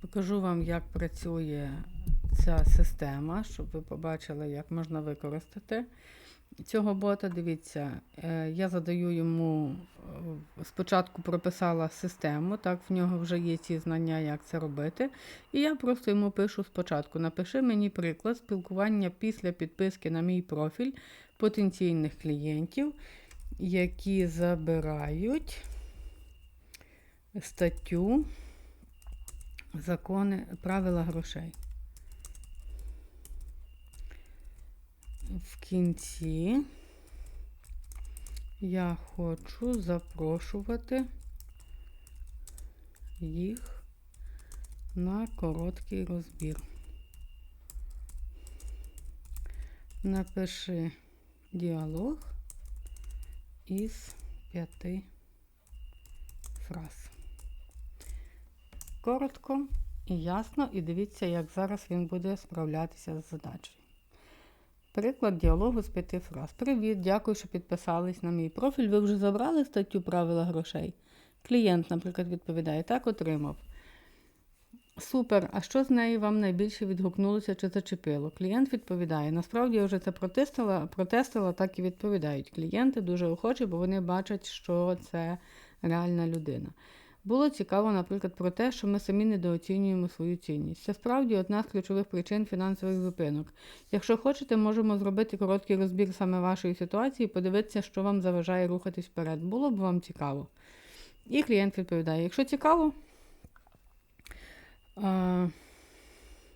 Покажу вам, як працює ця система, щоб ви побачили, як можна використати цього бота. Дивіться, е, я задаю йому е, спочатку прописала систему, так, в нього вже є ці знання, як це робити. І я просто йому пишу спочатку: напиши мені приклад спілкування після підписки на мій профіль потенційних клієнтів, які забирають статтю закони, правила грошей. В кінці я хочу запрошувати їх на короткий розбір. Напиши діалог із п'яти фраз. Коротко і ясно, і дивіться, як зараз він буде справлятися з задачею. Приклад діалогу з п'яти фраз. Привіт, дякую, що підписались на мій профіль. Ви вже забрали статтю правила грошей? Клієнт, наприклад, відповідає, так отримав. Супер. А що з неї вам найбільше відгукнулося чи зачепило? Клієнт відповідає. Насправді я вже це протестила, протестила, так і відповідають. Клієнти дуже охочі, бо вони бачать, що це реальна людина. Було цікаво, наприклад, про те, що ми самі недооцінюємо свою цінність. Це справді одна з ключових причин фінансових зупинок. Якщо хочете, можемо зробити короткий розбір саме вашої ситуації, і подивитися, що вам заважає рухатись вперед. Було б вам цікаво. І клієнт відповідає: якщо цікаво, а,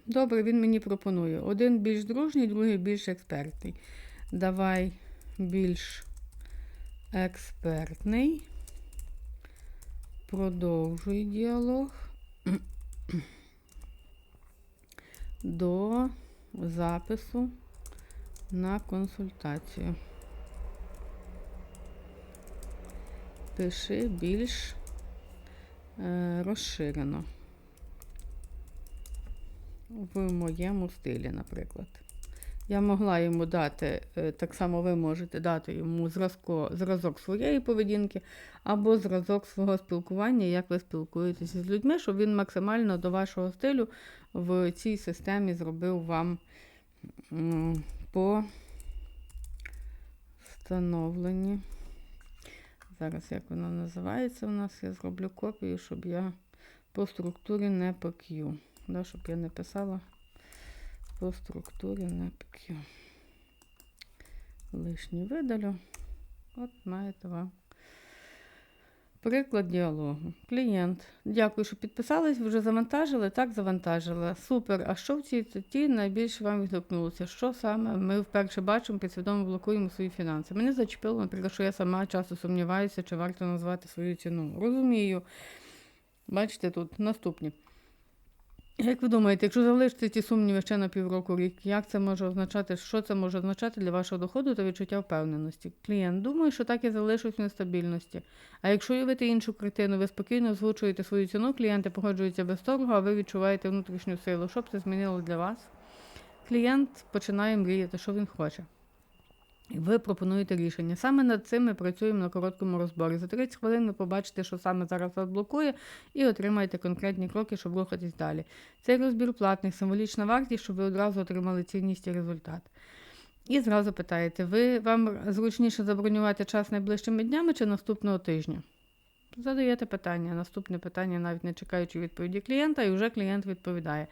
добре, він мені пропонує. Один більш дружній, другий більш експертний. Давай більш експертний. Продовжуй діалог до запису на консультацію. Пиши більш е, розширено. В моєму стилі, наприклад. Я могла йому дати, е, так само ви можете дати йому зразко, зразок своєї поведінки або зразок свого спілкування, як ви спілкуєтеся з людьми, щоб він максимально до вашого стилю в цій системі зробив вам по встановленні. Зараз як воно називається у нас, я зроблю копію, щоб я по структурі не по Q. Да, щоб я не писала по структурі не п'ю. Лишню видалю. От маєте вам. Приклад діалогу. Клієнт. Дякую, що підписались, вже завантажили. Так, завантажили. Супер. А що в цій статті найбільше вам відгукнулося? Що саме ми вперше бачимо, підсвідомо блокуємо свої фінанси? Мене зачепило, наприклад, що я сама часто сумніваюся, чи варто назвати свою ціну. Розумію. Бачите, тут наступні. Як ви думаєте, якщо залишити ці сумніви ще на півроку рік, як це може означати, що це може означати для вашого доходу та відчуття впевненості? Клієнт думає, що так і залишусь в нестабільності. А якщо уявити іншу картину, ви спокійно озвучуєте свою ціну, клієнти погоджуються без торгу, а ви відчуваєте внутрішню силу. Що б це змінило для вас? Клієнт починає мріяти, що він хоче. Ви пропонуєте рішення. Саме над цим ми працюємо на короткому розборі. За 30 хвилин ви побачите, що саме зараз вас блокує, і отримаєте конкретні кроки, щоб рухатись далі. Цей розбір платний, символічна вартість, щоб ви одразу отримали цінність і результат. І зразу питаєте, ви вам зручніше забронювати час найближчими днями чи наступного тижня? Задаєте питання, наступне питання, навіть не чекаючи відповіді клієнта, і вже клієнт відповідає.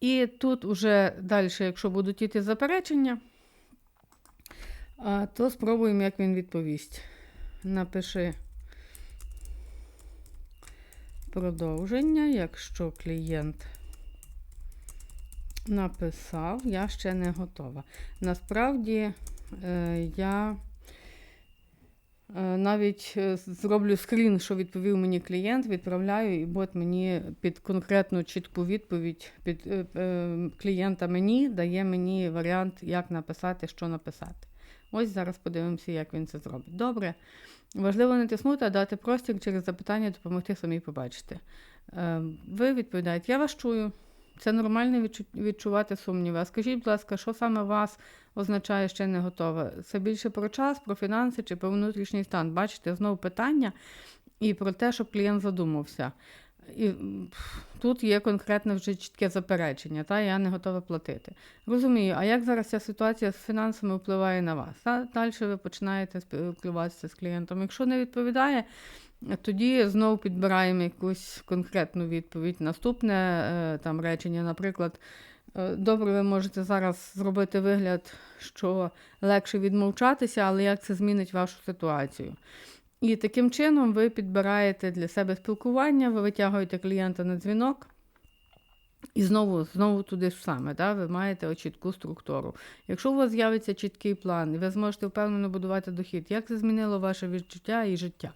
І тут уже далі, якщо будуть іти заперечення, а, то спробуємо, як він відповість. Напиши продовження, якщо клієнт написав, я ще не готова. Насправді е, я е, навіть е, зроблю скрін, що відповів мені клієнт, відправляю, і бот мені під конкретну чітку відповідь е, клієнта мені дає мені варіант, як написати, що написати. Ось зараз подивимося, як він це зробить. Добре. Важливо не тиснути, а дати простір через запитання, допомогти самі побачити. Е, Ви відповідаєте, я вас чую. Це нормально відчувати сумніви. А скажіть, будь ласка, що саме вас означає ще не готове? Це більше про час, про фінанси чи про внутрішній стан? Бачите, знову питання і про те, щоб клієнт задумався. І тут є конкретне вже чітке заперечення, та я не готова платити. Розумію, а як зараз ця ситуація з фінансами впливає на вас? Та? Далі ви починаєте спілкуватися з клієнтом. Якщо не відповідає, тоді знову підбираємо якусь конкретну відповідь. Наступне е, там речення, наприклад, е, добре, ви можете зараз зробити вигляд, що легше відмовчатися, але як це змінить вашу ситуацію? І таким чином ви підбираєте для себе спілкування, ви витягуєте клієнта на дзвінок. І знову, знову туди ж саме, да? ви маєте чітку структуру. Якщо у вас з'явиться чіткий план, і ви зможете впевнено будувати дохід, як це змінило ваше відчуття і життя?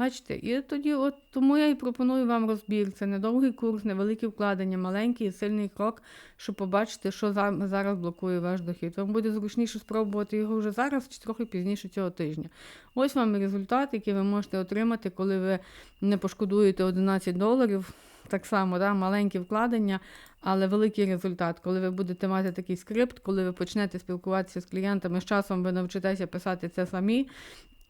Бачите, і тоді, от тому я і пропоную вам розбір. Це недовгий курс, невеликі вкладення, маленький і сильний крок, щоб побачити, що зараз блокує ваш дохід. Вам буде зручніше спробувати його вже зараз чи трохи пізніше цього тижня. Ось вам результат, який ви можете отримати, коли ви не пошкодуєте 11 доларів. Так само, да, маленькі вкладення, але великий результат. Коли ви будете мати такий скрипт, коли ви почнете спілкуватися з клієнтами, з часом ви навчитеся писати це самі.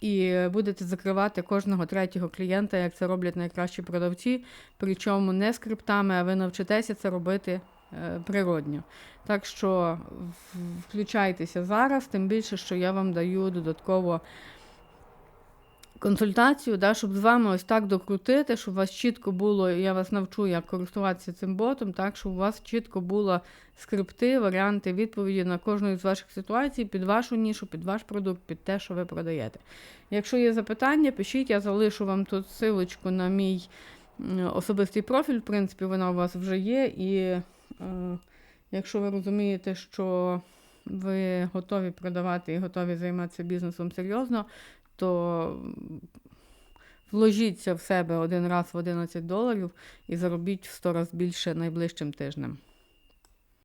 І будете закривати кожного третього клієнта, як це роблять найкращі продавці, причому не скриптами, а ви навчитеся це робити е, природньо. Так що включайтеся зараз, тим більше, що я вам даю додатково консультацію, да, щоб з вами ось так докрутити, щоб у вас чітко було, я вас навчу, як користуватися цим ботом, так, щоб у вас чітко було скрипти, варіанти відповіді на кожну з ваших ситуацій під вашу нішу, під ваш продукт, під те, що ви продаєте. Якщо є запитання, пишіть, я залишу вам тут силочку на мій особистий профіль, в принципі, вона у вас вже є. І е, якщо ви розумієте, що ви готові продавати і готові займатися бізнесом серйозно, то вложіться в себе один раз в 11 доларів і заробіть в 100 разів більше найближчим тижнем.